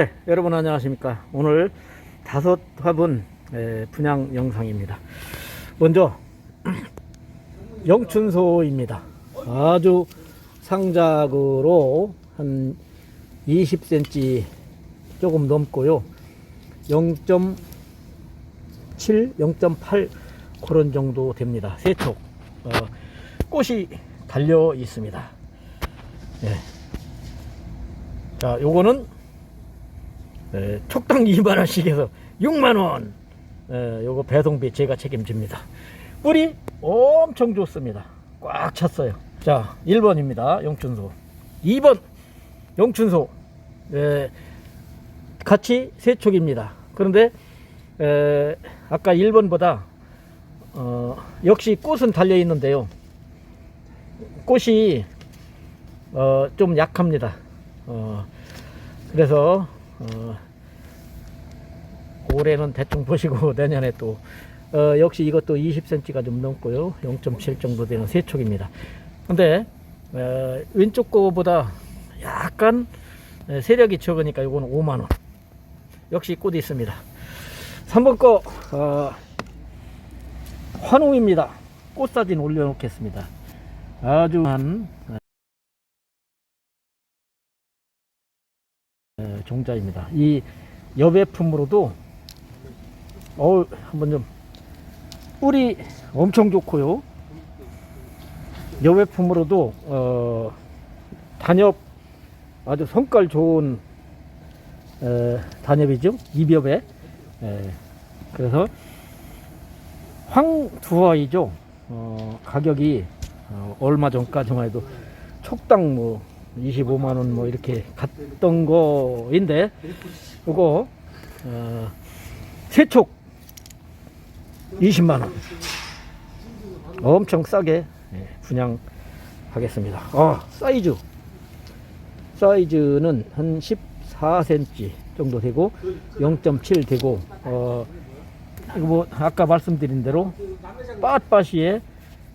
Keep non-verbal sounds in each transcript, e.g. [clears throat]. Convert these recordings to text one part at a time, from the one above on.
네, 여러분 안녕하십니까. 오늘 다섯 화분 에, 분양 영상입니다. 먼저 [clears throat] 영춘소입니다. 아주 상작으로 한 20cm 조금 넘고요. 0.7, 0.8 그런 정도 됩니다. 세촉 어, 꽃이 달려 있습니다. 네. 자, 요거는 에, 촉당 2만원씩 해서 6만원. 에, 요거 배송비 제가 책임집니다. 뿌리 엄청 좋습니다. 꽉 찼어요. 자 1번입니다. 영춘소. 2번. 영춘소. 에, 같이 세촉입니다. 그런데 에, 아까 1번보다 어, 역시 꽃은 달려 있는데요. 꽃이 어, 좀 약합니다. 어, 그래서 어, 올해는 대충 보시고 [laughs] 내년에 또 어, 역시 이것도 20cm가 좀 넘고요. 0.7 정도 되는 세촉입니다. 근데 어, 왼쪽 거보다 약간 에, 세력이 적으니까 이거는 5만원. 역시 꽃이 있습니다. 3번 거 어, 환웅입니다. 꽃사진 올려놓겠습니다. 아주 한 종자입니다. 이 여배품으로도 어 한번 좀 뿌리 엄청 좋고요. 여배품으로도 어 단엽 아주 성깔 좋은 에, 단엽이죠. 이엽에 에, 그래서 황두화이죠. 어, 가격이 어, 얼마 전까지만 해도 촉당 뭐 25만 원 뭐 이렇게 갔던 거인데 이거 어, 세촉 20만 원. 엄청 싸게 예, 분양하겠습니다. 아 사이즈. 사이즈는 한 14cm 정도 되고 0.7 되고 어 이거 뭐 아까 말씀드린 대로 빳빳이의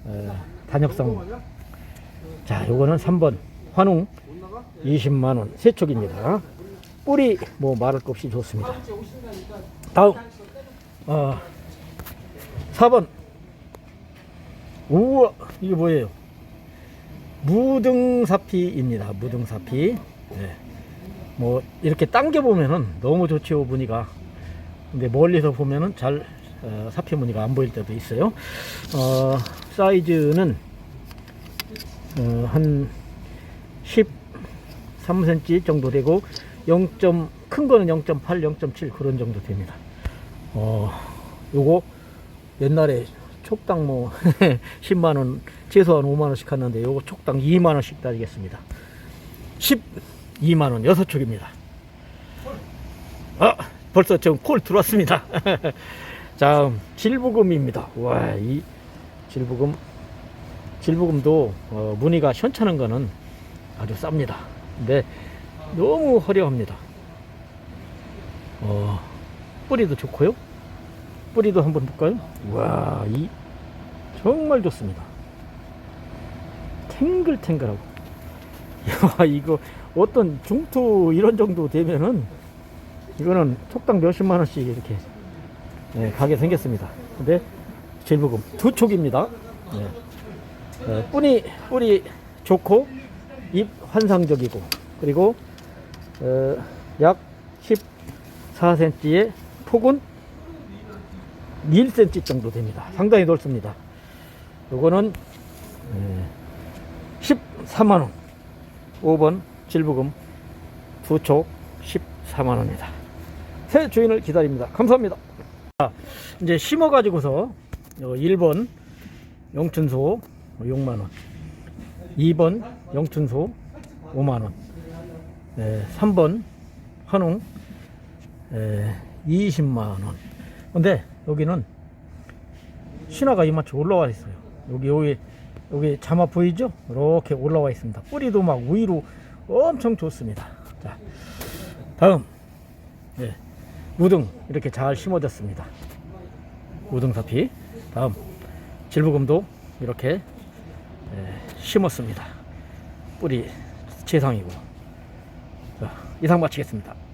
어, 단엽성 자 요거는 3번 환웅 20만원 세촉입니다. 뿌리 뭐 말할 것 없이 좋습니다. 다음 어, 4번. 우와 이게 뭐예요? 무등사피입니다. 무등사피. 네. 뭐 이렇게 당겨 보면은 너무 좋죠 무늬가. 근데 멀리서 보면은 잘 어, 사피 무늬가 안 보일 때도 있어요. 어, 사이즈는 어, 한 13cm 정도 되고 0. 큰 거는 0.8, 0.7 그런 정도 됩니다. 어, 요거 옛날에 촉당 뭐 [laughs] 10만 원, 최소한 5만 원씩 하는데 요거 촉당 2만 원씩 따지겠습니다. 12만 원 여섯 촉입니다. 아, 벌써 지금 콜 들어왔습니다. [laughs] 자, 질부금입니다. 와, 이 질부금 질부금도 어, 무늬가 현찮은 거는 아주 쌉니다. 근데 너무 화려합니다. 어, 뿌리도 좋고요. 뿌리도 한번 볼까요? 와, 이 정말 좋습니다. 탱글탱글하고. [laughs] 야, 이거 어떤 중투 이런 정도 되면은 이거는 촉당 몇십만 원씩 이렇게 예, 가게 생겼습니다. 근데 질부금 두 촉입니다. 예. 어, 뿌리 뿌리 좋고 잎 환상적이고 그리고 어, 약 14cm의 폭은 1cm 정도 됩니다. 상당히 넓습니다. 요거는 14만 원. 5번 질부금 두촉 14만 원입니다. 새 주인을 기다립니다. 감사합니다. 자, 이제 심어 가지고서 1번 영춘소 6만원 2번 영춘소 5만원. 네, 3번 환웅 네, 20만원. 근데 여기는 신화가 이만큼 올라와 있어요. 여기 여기 여기 자마 보이죠? 이렇게 올라와 있습니다. 뿌리도 막 위로 엄청 좋습니다. 자 다음. 네, 우등 이렇게 잘 심어졌습니다. 우등사피. 다음. 질부금도 이렇게 예, 심었습니다. 뿌리 최상이고. 자, 이상 마치겠습니다.